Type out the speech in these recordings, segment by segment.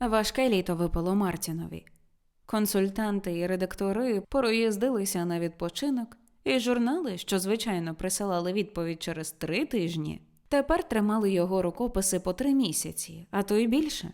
Важке літо випало Мартінові. Консультанти і редактори пороїздилися на відпочинок, і журнали, що звичайно присилали відповідь через три тижні, тепер тримали його рукописи по три місяці, а то й більше.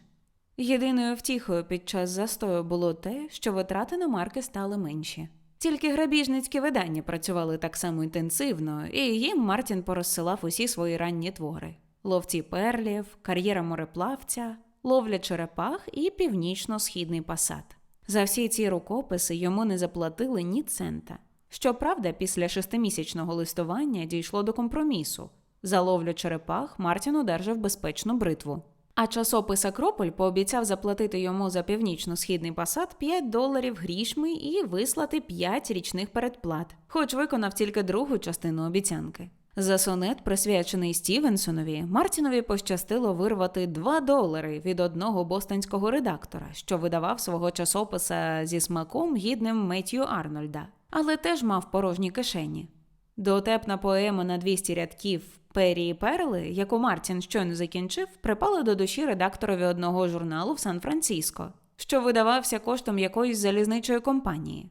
Єдиною втіхою під час застою було те, що витрати на марки стали менші. Тільки грабіжницькі видання працювали так само інтенсивно, і їм Мартін порозсилав усі свої ранні твори: ловці перлів, кар'єра мореплавця, ловля черепах і північно-східний пасат. За всі ці рукописи йому не заплатили ні цента. Щоправда, після шестимісячного листування дійшло до компромісу. За ловлю черепах Мартін одержав безпечну бритву. А часопис Акрополь пообіцяв заплатити йому за північно-східний пасад 5 доларів грішми і вислати 5 річних передплат, хоч виконав тільки другу частину обіцянки. За сонет, присвячений Стівенсонові, Мартінові пощастило вирвати 2 долари від одного бостонського редактора, що видавав свого часописа зі смаком гідним Меттью Арнольда, але теж мав порожні кишені. Дотепна поема на 200 рядків Пері і Перли, яку Мартін щойно закінчив, припала до душі редакторові одного журналу в Сан-Франциско, що видавався коштом якоїсь залізничої компанії.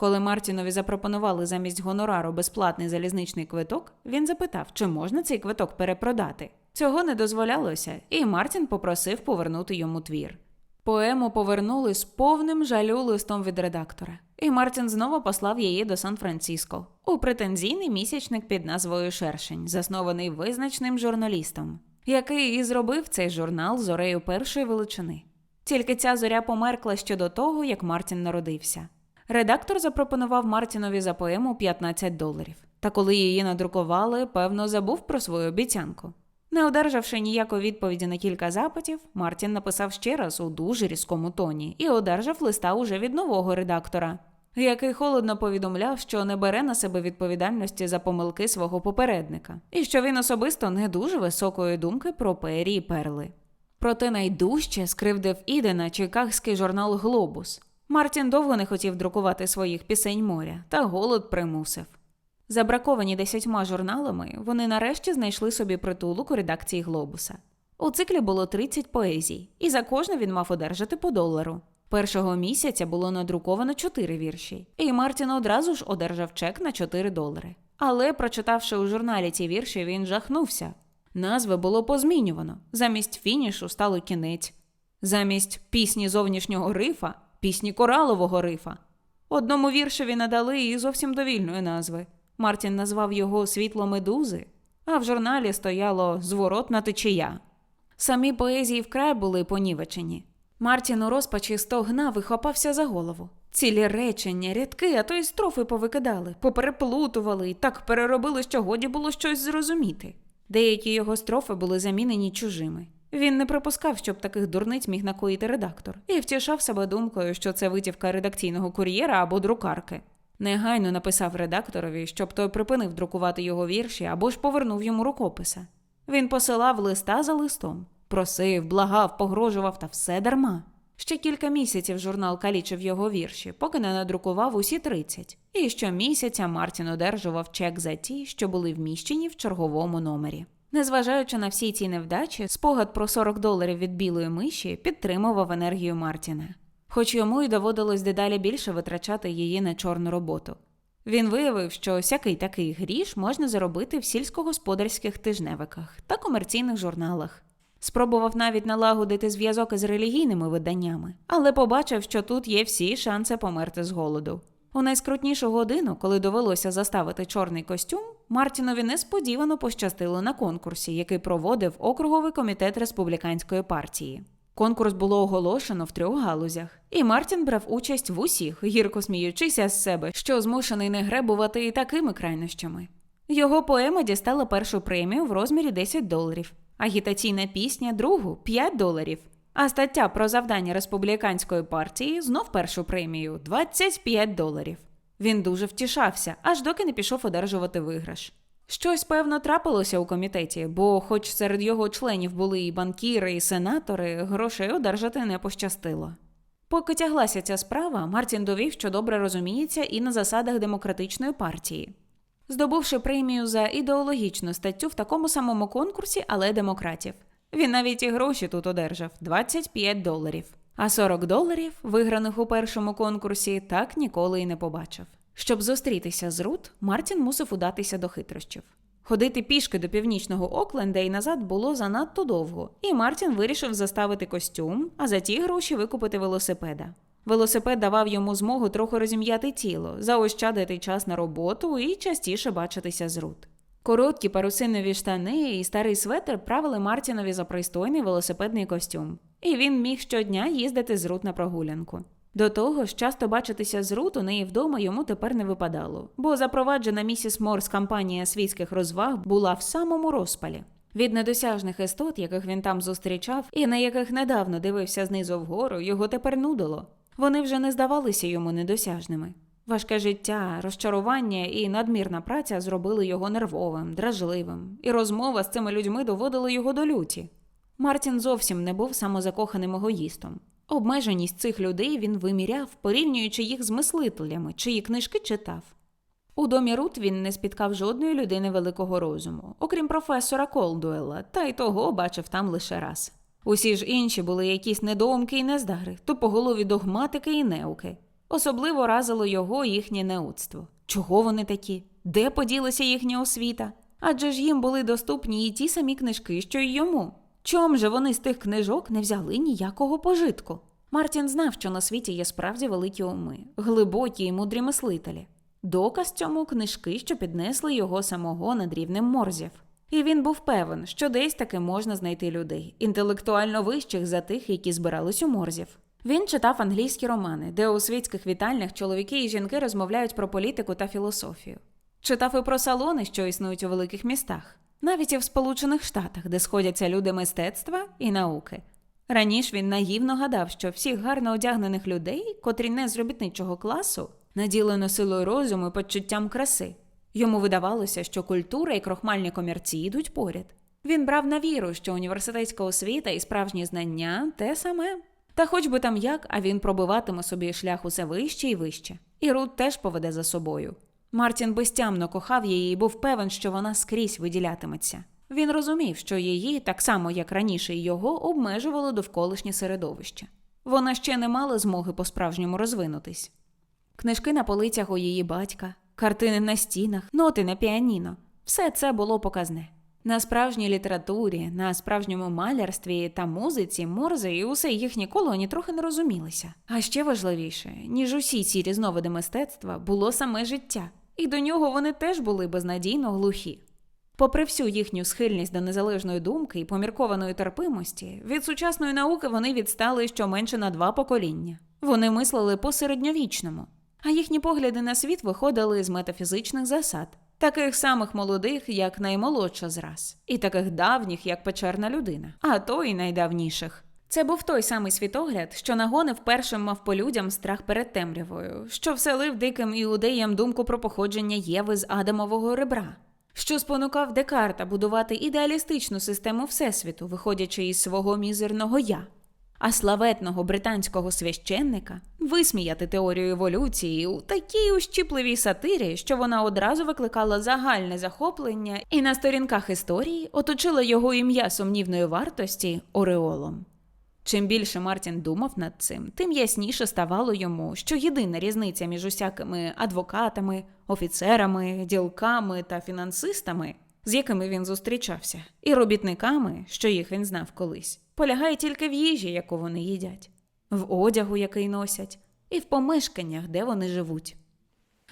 Коли Мартінові запропонували замість гонорару безплатний залізничний квиток, він запитав, чи можна цей квиток перепродати. Цього не дозволялося, і Мартін попросив повернути йому твір. Поему повернули з повним жалю листом від редактора, і Мартін знову послав її до Сан-Франциско у претензійний місячник під назвою Шершень, заснований визначним журналістом, який і зробив цей журнал зорею першої величини. Тільки ця зоря померкла ще до того, як Мартін народився. Редактор запропонував Мартінові за поему 15 доларів. Та коли її надрукували, певно, забув про свою обіцянку. Не одержавши ніякої відповіді на кілька запитів, Мартін написав ще раз у дуже різкому тоні і одержав листа уже від нового редактора, який холодно повідомляв, що не бере на себе відповідальності за помилки свого попередника, і що він особисто не дуже високої думки про пері і перли. Проте найдужче скривдив Ідена чикагський журнал Глобус. Мартін довго не хотів друкувати своїх пісень моря, та голод примусив. Забраковані десятьма журналами, вони нарешті знайшли собі притулок у редакції Глобуса. У циклі було 30 поезій, і за кожну він мав одержати по долару. Першого місяця було надруковано 4 вірші, і Мартін одразу ж одержав чек на 4 долари. Але, прочитавши у журналі ці вірші, він жахнувся. Назви було позмінювано. Замість фінішу стало кінець, замість пісні зовнішнього рифа пісні коралового рифа. Одному віршеві надали і зовсім довільної назви. Мартін назвав його світло медузи, а в журналі стояло зворотна течія. Самі поезії вкрай були понівечені. Мартін у розпачі стогнав і хопався за голову. Цілі речення, рядки, а то й строфи повикидали, попереплутували і так переробили, що годі було щось зрозуміти. Деякі його строфи були замінені чужими. Він не припускав, щоб таких дурниць міг накоїти редактор, і втішав себе думкою, що це витівка редакційного кур'єра або друкарки. Негайно написав редакторові, щоб той припинив друкувати його вірші або ж повернув йому рукописа. Він посилав листа за листом, просив, благав, погрожував та все дарма. Ще кілька місяців журнал калічив його вірші, поки не надрукував усі 30. І щомісяця Мартін одержував чек за ті, що були вміщені в черговому номері. Незважаючи на всі ці невдачі, спогад про 40 доларів від білої миші підтримував енергію Мартіна, хоч йому й доводилось дедалі більше витрачати її на чорну роботу. Він виявив, що всякий такий гріш можна заробити в сільськогосподарських тижневиках та комерційних журналах. Спробував навіть налагодити зв'язок із релігійними виданнями, але побачив, що тут є всі шанси померти з голоду. У найскрутнішу годину, коли довелося заставити чорний костюм, Мартінові несподівано пощастило на конкурсі, який проводив округовий комітет республіканської партії. Конкурс було оголошено в трьох галузях, і Мартін брав участь в усіх, гірко сміючися з себе, що змушений не гребувати і такими крайнощами. Його поема дістала першу премію в розмірі 10 доларів, агітаційна пісня другу 5 доларів. А стаття про завдання республіканської партії знов першу премію 25 доларів. Він дуже втішався, аж доки не пішов одержувати виграш. Щось, певно, трапилося у комітеті, бо, хоч серед його членів були і банкіри, і сенатори, грошей одержати не пощастило. Поки тяглася ця справа, Мартін довів, що добре розуміється і на засадах демократичної партії. Здобувши премію за ідеологічну статтю в такому самому конкурсі, але демократів. Він навіть і гроші тут одержав 25 доларів. А 40 доларів, виграних у першому конкурсі, так ніколи й не побачив. Щоб зустрітися з Рут, Мартін мусив удатися до хитрощів. Ходити пішки до північного Окленда і назад було занадто довго, і Мартін вирішив заставити костюм, а за ті гроші викупити велосипеда. Велосипед давав йому змогу трохи розім'яти тіло, заощадити час на роботу і частіше бачитися з Рут. Короткі парусинові штани і старий светр правили Мартінові за пристойний велосипедний костюм, і він міг щодня їздити з Рут на прогулянку. До того ж, часто бачитися з Рут у неї вдома йому тепер не випадало, бо запроваджена місіс Морс кампанія світських розваг була в самому розпалі. Від недосяжних істот, яких він там зустрічав, і на яких недавно дивився знизу вгору, його тепер нудило. Вони вже не здавалися йому недосяжними. Важке життя, розчарування і надмірна праця зробили його нервовим, дражливим, і розмова з цими людьми доводила його до люті. Мартін зовсім не був самозакоханим егоїстом. Обмеженість цих людей він виміряв, порівнюючи їх з мислителями, чиї книжки читав. У домі Рут він не спіткав жодної людини великого розуму, окрім професора Колдуела, та й того бачив там лише раз. Усі ж інші були якісь недоумки і нездари, тупоголові догматики і неуки. Особливо разило його їхнє неудство. Чого вони такі? Де поділася їхня освіта? Адже ж їм були доступні і ті самі книжки, що й йому. Чом же вони з тих книжок не взяли ніякого пожитку? Мартін знав, що на світі є справді великі уми, глибокі і мудрі мислителі. Доказ цьому книжки, що піднесли його самого над рівнем морзів. І він був певен, що десь таки можна знайти людей, інтелектуально вищих за тих, які збирались у морзів. Він читав англійські романи, де у світських вітальнях чоловіки і жінки розмовляють про політику та філософію. Читав і про салони, що існують у великих містах, навіть і в Сполучених Штатах, де сходяться люди мистецтва і науки. Раніше він наївно гадав, що всіх гарно одягнених людей, котрі не з робітничого класу, наділено силою розуму і почуттям краси. Йому видавалося, що культура і крохмальні комірці йдуть поряд. Він брав на віру, що університетська освіта і справжні знання те саме. Та хоч би там як, а він пробиватиме собі шлях усе вище і вище. І Рут теж поведе за собою. Мартін безтямно кохав її і був певен, що вона скрізь виділятиметься. Він розумів, що її, так само як раніше його, обмежувало довколишнє середовище. Вона ще не мала змоги по-справжньому розвинутись. Книжки на полицях у її батька, картини на стінах, ноти на піаніно все це було показне. На справжній літературі, на справжньому малярстві та музиці Морзе і усе їхні колоні трохи не розумілися. А ще важливіше, ніж усі ці різновиди мистецтва, було саме життя, і до нього вони теж були безнадійно глухі. Попри всю їхню схильність до незалежної думки і поміркованої терпимості, від сучасної науки вони відстали щоменше на два покоління. Вони мислили по середньовічному, а їхні погляди на світ виходили з метафізичних засад, таких самих молодих, як наймолодша з раз, і таких давніх, як печерна людина, а то й найдавніших. Це був той самий світогляд, що нагонив першим мав по людям страх перед темрявою, що вселив диким іудеям думку про походження Єви з Адамового ребра, що спонукав Декарта будувати ідеалістичну систему Всесвіту, виходячи із свого мізерного я, а славетного британського священника висміяти теорію еволюції у такій ущіпливій сатирі, що вона одразу викликала загальне захоплення і на сторінках історії оточила його ім'я сумнівної вартості Ореолом. Чим більше Мартін думав над цим, тим ясніше ставало йому, що єдина різниця між усякими адвокатами, офіцерами, ділками та фінансистами, з якими він зустрічався, і робітниками, що їх він знав колись, полягає тільки в їжі, яку вони їдять, в одягу, який носять, і в помешканнях, де вони живуть.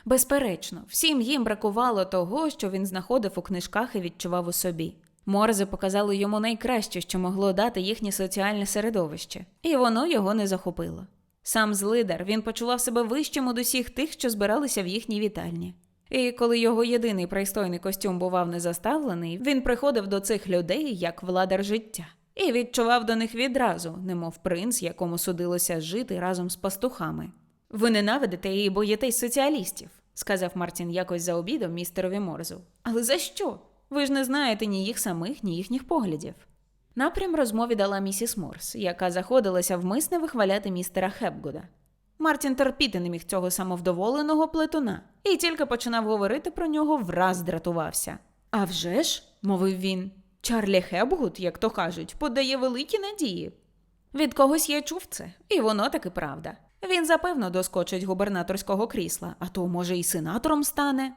Безперечно, всім їм бракувало того, що він знаходив у книжках і відчував у собі. Морзе показали йому найкраще, що могло дати їхнє соціальне середовище, і воно його не захопило. Сам злидар він почував себе вищим од усіх тих, що збиралися в їхній вітальні. І коли його єдиний пристойний костюм бував не заставлений, він приходив до цих людей як владар життя і відчував до них відразу, немов принц, якому судилося жити разом з пастухами. Ви ненавидите і боїтесь соціалістів, сказав Мартін якось за обідом містерові Морзу. Але за що? Ви ж не знаєте ні їх самих, ні їхніх поглядів. Напрям розмові дала місіс Морс, яка заходилася вмисне вихваляти містера Хепгуда. Мартін терпіти не міг цього самовдоволеного плетуна і тільки починав говорити про нього, враз дратувався. «А вже ж», – мовив він, Чарлі Хепгуд, як то кажуть, подає великі надії. Від когось я чув це, і воно таки правда. Він запевно доскочить губернаторського крісла, а то, може, і сенатором стане.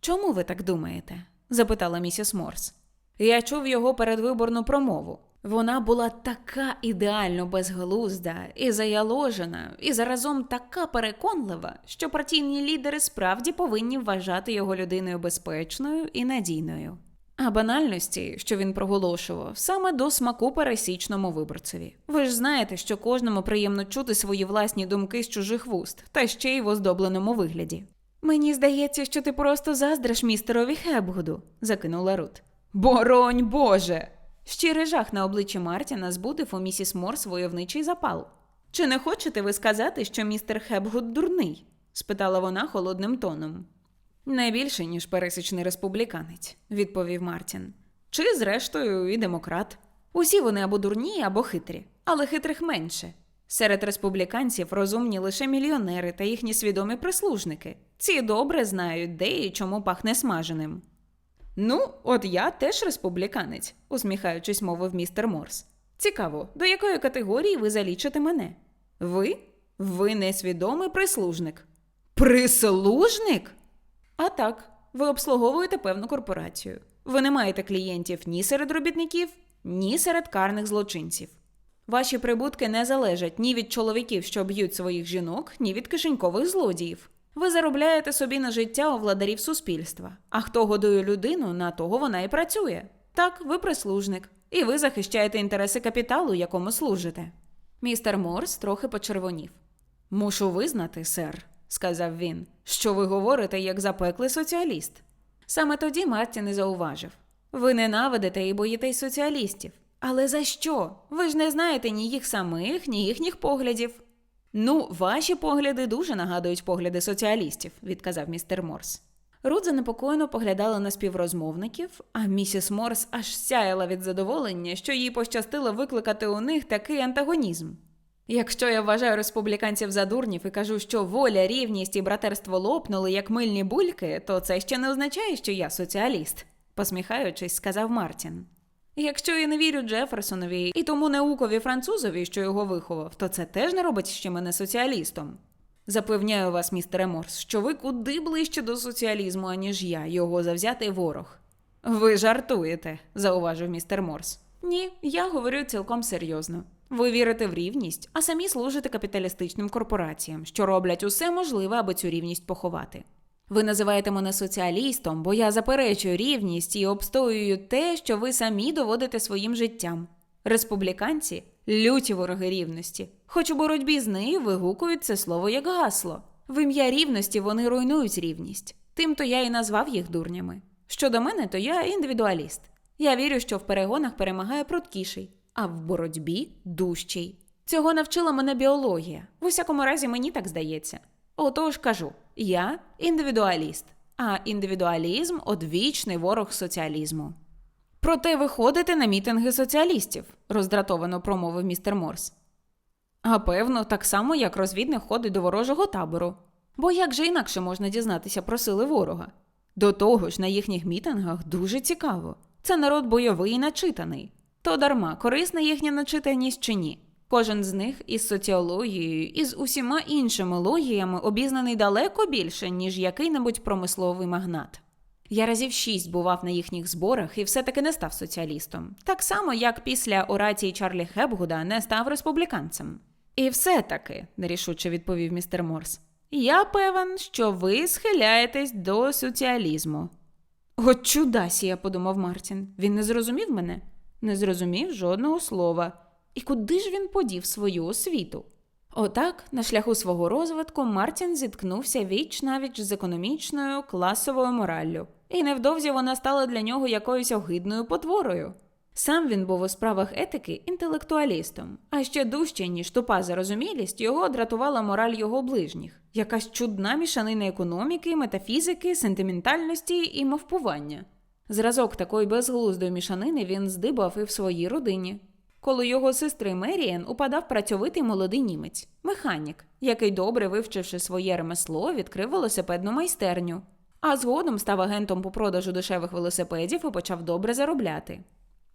Чому ви так думаєте? запитала місіс Морс. Я чув його передвиборну промову. Вона була така ідеально безглузда і заяложена, і заразом така переконлива, що партійні лідери справді повинні вважати його людиною безпечною і надійною. А банальності, що він проголошував, саме до смаку пересічному виборцеві. Ви ж знаєте, що кожному приємно чути свої власні думки з чужих вуст, та ще й в оздобленому вигляді. Мені здається, що ти просто заздриш містерові Хебгуду, закинула Рут. Боронь Боже! Щирий жах на обличчі Мартіна збудив у місіс Морс войовничий запал. Чи не хочете ви сказати, що містер Хебгуд дурний? спитала вона холодним тоном. Не більше, ніж пересічний республіканець, відповів Мартін. Чи, зрештою, і демократ. Усі вони або дурні, або хитрі, але хитрих менше. Серед республіканців розумні лише мільйонери та їхні свідомі прислужники. Ці добре знають, де і чому пахне смаженим. Ну, от я теж республіканець, усміхаючись, мовив містер Морс. Цікаво, до якої категорії ви залічите мене? Ви? Ви несвідомий прислужник. Прислужник? А так, ви обслуговуєте певну корпорацію. Ви не маєте клієнтів ні серед робітників, ні серед карних злочинців. Ваші прибутки не залежать ні від чоловіків, що б'ють своїх жінок, ні від кишенькових злодіїв. Ви заробляєте собі на життя у владарів суспільства. А хто годує людину, на того вона і працює. Так, ви прислужник, і ви захищаєте інтереси капіталу, якому служите. Містер Морс трохи почервонів. Мушу визнати, сер, сказав він, що ви говорите як запеклий соціаліст. Саме тоді Мартін і зауважив ви ненавидите і боїтесь соціалістів. Але за що? Ви ж не знаєте ні їх самих, ні їхніх поглядів. Ну, ваші погляди дуже нагадують погляди соціалістів, відказав містер Морс. Рут занепокоєно поглядала на співрозмовників, а місіс Морс аж сяяла від задоволення, що їй пощастило викликати у них такий антагонізм. Якщо я вважаю республіканців за дурнів і кажу, що воля, рівність і братерство лопнули як мильні бульки, то це ще не означає, що я соціаліст, посміхаючись, сказав Мартін. Якщо я не вірю Джеферсонові і тому наукові французові, що його виховав, то це теж не робить ще мене соціалістом. Запевняю вас, містере Морс, що ви куди ближче до соціалізму, аніж я, його завзятий ворог. Ви жартуєте, зауважив містер Морс. Ні, я говорю цілком серйозно. Ви вірите в рівність, а самі служите капіталістичним корпораціям, що роблять усе можливе, аби цю рівність поховати. Ви називаєте мене соціалістом, бо я заперечую рівність і обстоюю те, що ви самі доводите своїм життям. Республіканці люті вороги рівності, хоч у боротьбі з нею вигукують це слово як гасло. В ім'я рівності вони руйнують рівність. Тимто я і назвав їх дурнями. Щодо мене, то я індивідуаліст. Я вірю, що в перегонах перемагає пруткіший, а в боротьбі дужчий. Цього навчила мене біологія. В усякому разі, мені так здається. Отож кажу, я індивідуаліст, а індивідуалізм одвічний ворог соціалізму. Проте ви ходите на мітинги соціалістів, роздратовано промовив містер Морс. А певно, так само, як розвідник ходить до ворожого табору. Бо як же інакше можна дізнатися про сили ворога? До того ж, на їхніх мітингах дуже цікаво. Це народ бойовий і начитаний. То дарма, корисна їхня начитаність чи ні. Кожен з них із соціологією і з усіма іншими логіями обізнаний далеко більше, ніж який-небудь промисловий магнат. Я разів шість бував на їхніх зборах і все-таки не став соціалістом, так само, як після орації Чарлі Хепгуда не став республіканцем. І все-таки, нерішуче відповів містер Морс, я певен, що ви схиляєтесь до соціалізму. От чудасія, подумав Мартін. Він не зрозумів мене? Не зрозумів жодного слова. І куди ж він подів свою освіту? Отак, на шляху свого розвитку, Мартін зіткнувся віч навіч з економічною класовою мораллю, і невдовзі вона стала для нього якоюсь огидною потворою. Сам він був у справах етики інтелектуалістом, а ще дужче, ніж тупа зарозумілість, його дратувала мораль його ближніх, якась чудна мішанина економіки, метафізики, сентиментальності і мовпування. Зразок такої безглуздої мішанини він здибав і в своїй родині. Коло його сестри Меріен упадав працьовитий молодий німець, механік, який, добре вивчивши своє ремесло, відкрив велосипедну майстерню, а згодом став агентом по продажу дешевих велосипедів і почав добре заробляти.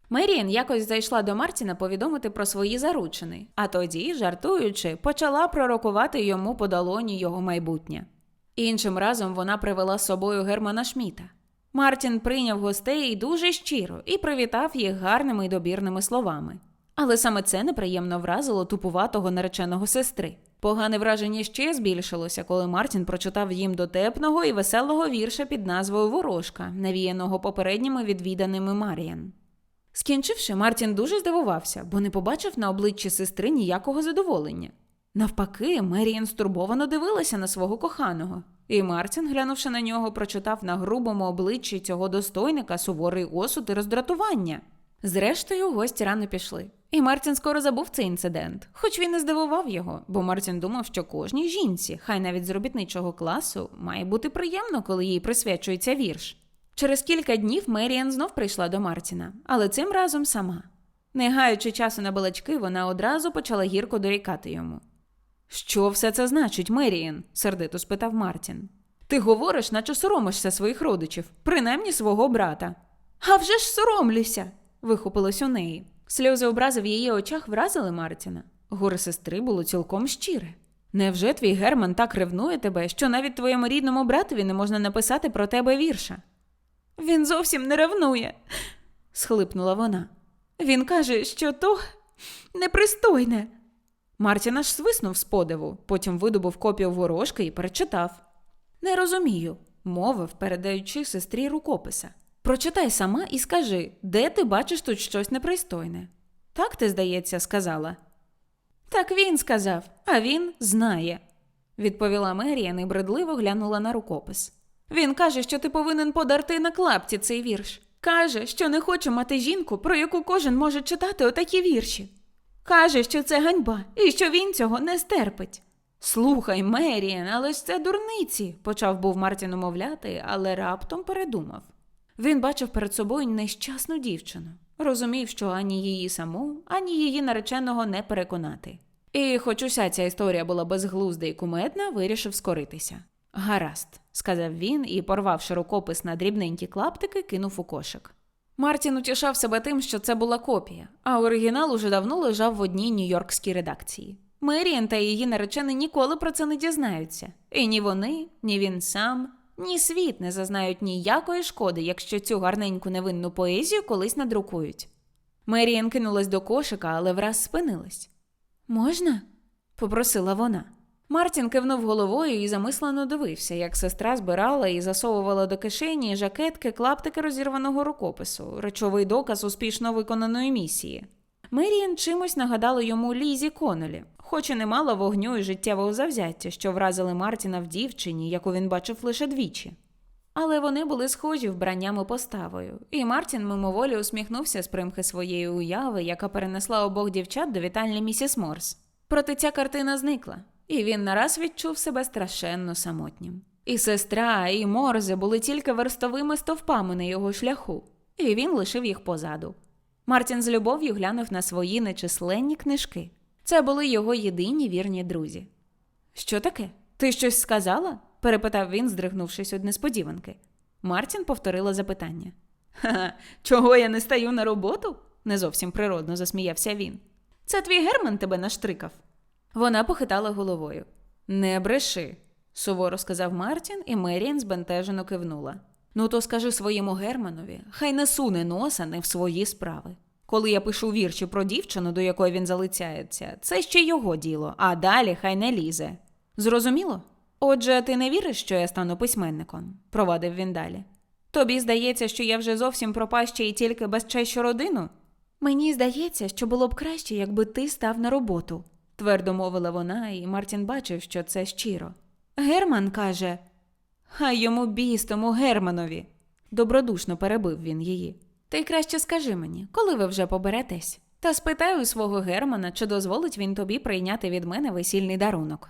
Меріан якось зайшла до Мартіна повідомити про свої заручини, а тоді, жартуючи, почала пророкувати йому по долоні його майбутнє. Іншим разом вона привела з собою Германа Шміта. Мартін прийняв гостей дуже щиро і привітав їх гарними й добірними словами. Але саме це неприємно вразило тупуватого нареченого сестри. Погане враження ще збільшилося, коли Мартін прочитав їм дотепного і веселого вірша під назвою Ворожка, навіяного попередніми відвіданими Маріан. Скінчивши, Мартін дуже здивувався, бо не побачив на обличчі сестри ніякого задоволення. Навпаки, Меріан стурбовано дивилася на свого коханого, і Мартін, глянувши на нього, прочитав на грубому обличчі цього достойника суворий осуд і роздратування. Зрештою, гості рано пішли. І Мартін скоро забув цей інцидент, хоч він і здивував його, бо Мартін думав, що кожній жінці, хай навіть з робітничого класу, має бути приємно, коли їй присвячується вірш. Через кілька днів Меріан знов прийшла до Мартіна, але цим разом сама. Не гаючи часу на балачки, вона одразу почала гірко дорікати йому. Що все це значить, Меріан? сердито спитав Мартін. Ти говориш, наче соромишся своїх родичів, принаймні свого брата. «А вже ж соромлюся. вихопилось у неї. Сльози образи в її очах вразили Мартіна. Горе сестри було цілком щире. Невже твій Герман так ревнує тебе, що навіть твоєму рідному братові не можна написати про тебе вірша? Він зовсім не ревнує, схлипнула вона. Він каже, що то непристойне. Мартін аж свиснув з подиву, потім видобув копію ворожки і перечитав. Не розумію, мовив, передаючи сестрі рукописа. Прочитай сама і скажи, де ти бачиш тут щось непристойне. Так ти, здається, сказала. Так він сказав, а він знає, відповіла Меріан і бредливо глянула на рукопис. Він каже, що ти повинен подарти на клапті цей вірш. Каже, що не хоче мати жінку, про яку кожен може читати отакі вірші. Каже, що це ганьба і що він цього не стерпить. Слухай, Меріан, але ж це дурниці, почав був Мартін умовляти, але раптом передумав. Він бачив перед собою нещасну дівчину, розумів, що ані її саму, ані її нареченого не переконати. І, хоч уся ця історія була безглузда і кумедна, вирішив скоритися. Гаразд, сказав він і, порвавши рукопис на дрібненькі клаптики, кинув у кошик. Мартін утішав себе тим, що це була копія, а оригінал уже давно лежав в одній нью-йоркській редакції. Меріан та її наречений ніколи про це не дізнаються. І ні вони, ні він сам, ні світ не зазнають ніякої шкоди, якщо цю гарненьку невинну поезію колись надрукують. Меріан кинулась до кошика, але враз спинилась. Можна? попросила вона. Мартін кивнув головою і замислено дивився, як сестра збирала і засовувала до кишені жакетки клаптики розірваного рукопису, речовий доказ успішно виконаної місії. Меріан чимось нагадала йому Лізі Конолі, хоч і не мала вогню і життєвого завзяття, що вразили Мартіна в дівчині, яку він бачив лише двічі. Але вони були схожі вбранням і поставою, і Мартін мимоволі усміхнувся з примхи своєї уяви, яка перенесла обох дівчат до вітальні місіс Морс. Проте ця картина зникла, і він нараз відчув себе страшенно самотнім. І сестра, і Морзе були тільки верстовими стовпами на його шляху, і він лишив їх позаду. Мартін з любов'ю глянув на свої нечисленні книжки. Це були його єдині вірні друзі. Що таке? Ти щось сказала? перепитав він, здригнувшись від несподіванки. Мартін повторила запитання. Ха, чого я не стаю на роботу? не зовсім природно засміявся він. Це твій Герман тебе наштрикав. Вона похитала головою. Не бреши, суворо сказав Мартін, і Меріан збентежено кивнула. Ну, то скажи своєму Германові, хай не суне носа не в свої справи. Коли я пишу вірші про дівчину, до якої він залицяється, це ще його діло, а далі хай не лізе. Зрозуміло? Отже, ти не віриш, що я стану письменником, провадив він далі. Тобі здається, що я вже зовсім пропаща і тільки безчещу родину? Мені здається, що було б краще, якби ти став на роботу, твердо мовила вона, і Мартін бачив, що це щиро. Герман каже, хай йому біс тому Германові. Добродушно перебив він її. Ти краще скажи мені, коли ви вже поберетесь? Та спитай у свого Германа, чи дозволить він тобі прийняти від мене весільний дарунок.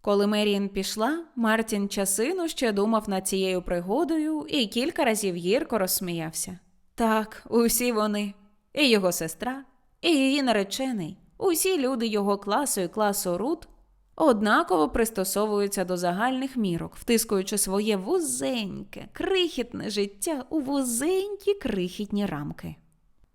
Коли Меріан пішла, Мартін часину ще думав над цією пригодою і кілька разів гірко розсміявся. Так, усі вони, і його сестра, і її наречений, усі люди його класу і класу Рут однаково пристосовуються до загальних мірок, втискуючи своє вузеньке, крихітне життя у вузенькі крихітні рамки.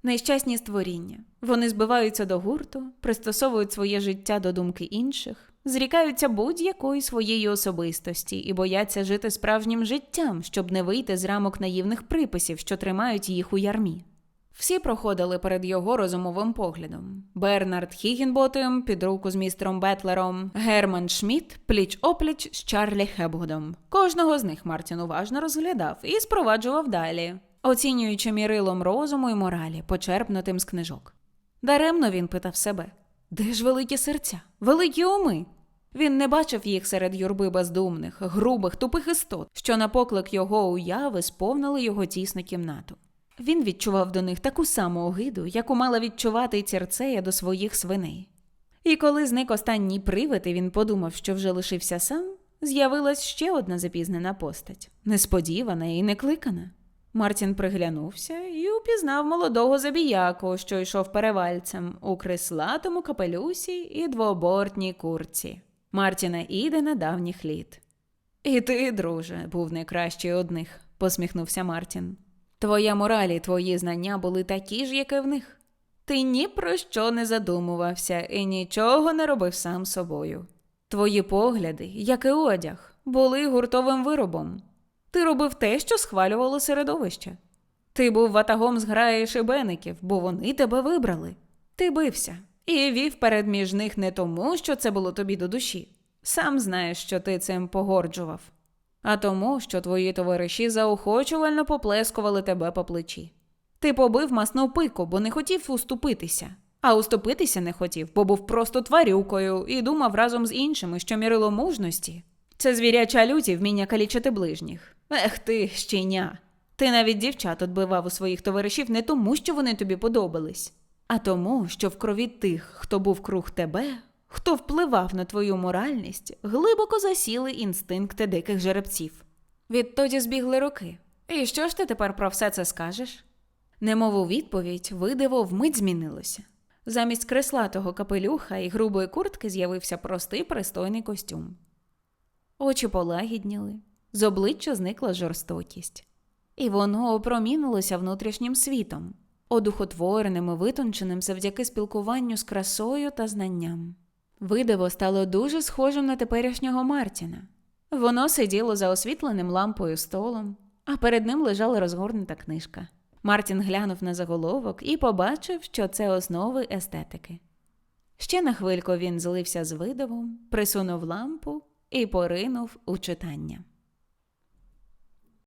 Нещасні створіння. Вони збиваються до гурту, пристосовують своє життя до думки інших, зрікаються будь-якої своєї особистості і бояться жити справжнім життям, щоб не вийти з рамок наївних приписів, що тримають їх у ярмі. Всі проходили перед його розумовим поглядом: Бернард Хігінботем під руку з містером Бетлером, Герман Шмідт пліч опліч з Чарлі Хебгудом. Кожного з них Мартін уважно розглядав і спроваджував далі, оцінюючи мірилом розуму і моралі, почерпнутим з книжок. Даремно він питав себе: де ж великі серця, великі уми? Він не бачив їх серед юрби бездумних, грубих, тупих істот, що на поклик його уяви сповнили його тісну кімнату. Він відчував до них таку саму огиду, яку мала відчувати й церцея до своїх свиней. І коли зник останній привид, і він подумав, що вже лишився сам, з'явилась ще одна запізнена постать, несподівана і некликана. Мартін приглянувся і упізнав молодого забіяку, що йшов перевальцем у крислатому капелюсі і двобортній курці. Мартіна Ідена давніх літ. І ти, друже, був найкращий одних, посміхнувся Мартін. Твоя мораль і твої знання були такі ж, як і в них. Ти ні про що не задумувався і нічого не робив сам собою. Твої погляди, як і одяг, були гуртовим виробом. Ти робив те, що схвалювало середовище. Ти був ватагом з граї шибеників, бо вони тебе вибрали. Ти бився і вів перед них не тому, що це було тобі до душі. Сам знаєш, що ти цим погорджував а тому, що твої товариші заохочувально поплескували тебе по плечі. Ти побив масну пику, бо не хотів уступитися, а уступитися не хотів, бо був просто тварюкою і думав разом з іншими, що мірило мужності. Це звіряча люті вміння калічити ближніх. Ех ти, щеня. Ти навіть дівчат отбивав у своїх товаришів не тому, що вони тобі подобались, а тому, що в крові тих, хто був круг тебе, хто впливав на твою моральність, глибоко засіли інстинкти диких жеребців. Відтоді збігли роки. І що ж ти тепер про все це скажеш? Немов у відповідь, видиво вмить змінилося. Замість креслатого капелюха і грубої куртки з'явився простий пристойний костюм. Очі полагідніли, з обличчя зникла жорстокість, і воно опромінилося внутрішнім світом, одухотвореним і витонченим завдяки спілкуванню з красою та знанням. Видиво стало дуже схожим на теперішнього Мартіна. Воно сиділо за освітленим лампою столом, а перед ним лежала розгорнута книжка. Мартін глянув на заголовок і побачив, що це основи естетики. Ще на хвильку він злився з видивом, присунув лампу і поринув у читання.